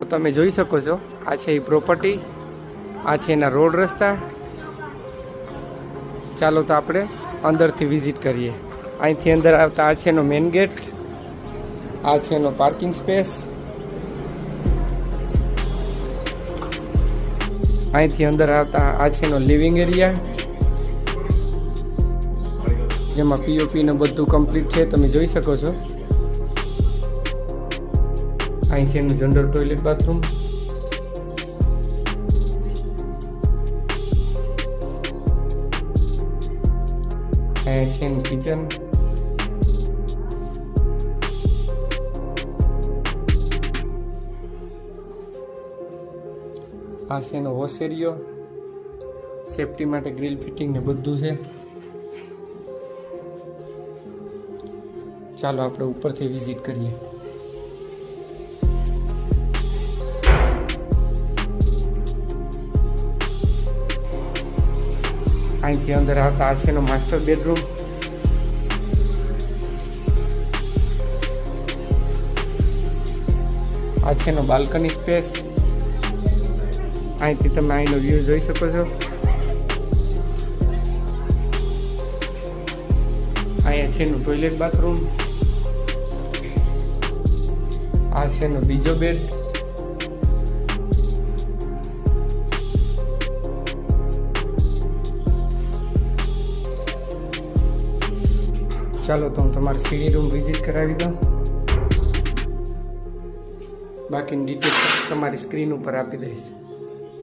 તમે જોઈ શકો છો, આ છે એ પ્રોપર્ટી આ છે એના રોડ રસ્તા. ચાલો તો આપણે અંદરથી વિઝિટ કરીએ. અહીંથી અંદર આવતા આ છે એનો મેઇન ગેટ આ છે એનો પાર્કિંગ સ્પેસ અહીંથી અંદર આવતા આ છે એનો લિવિંગ એરિયા જેમાં પીઓપી ને બધું કમ્પ્લીટ છે, તમે જોઈ શકો છો. અહીં છે એનું જનરલ ટોયલેટ બાથરૂમ અહીંયા છે એનું કિચન આ છે એનો સેફટી માટે ગ્રીલ ફિટિંગ ને બધું છે. ચાલો આપણે ઉપરથી વિઝિટ કરીએ. અહીંથી અંદર આવતા આ છે એનો માસ્ટર બેડરૂમ. આ છે એનો બાલ્કની સ્પેસ. અહીંથી તમે અહીંનો વ્યૂ જોઈ શકો છો. અહીંયા છે એનું ટોયલેટ બાથરૂમ આ છે એનો બીજો બેડ ચાલો તો હું તમારે સીડી રૂમ વિઝિટ કરાવી દઉં. બાકીની ડિટેલ તમારી સ્ક્રીન ઉપર આપી દઈશ.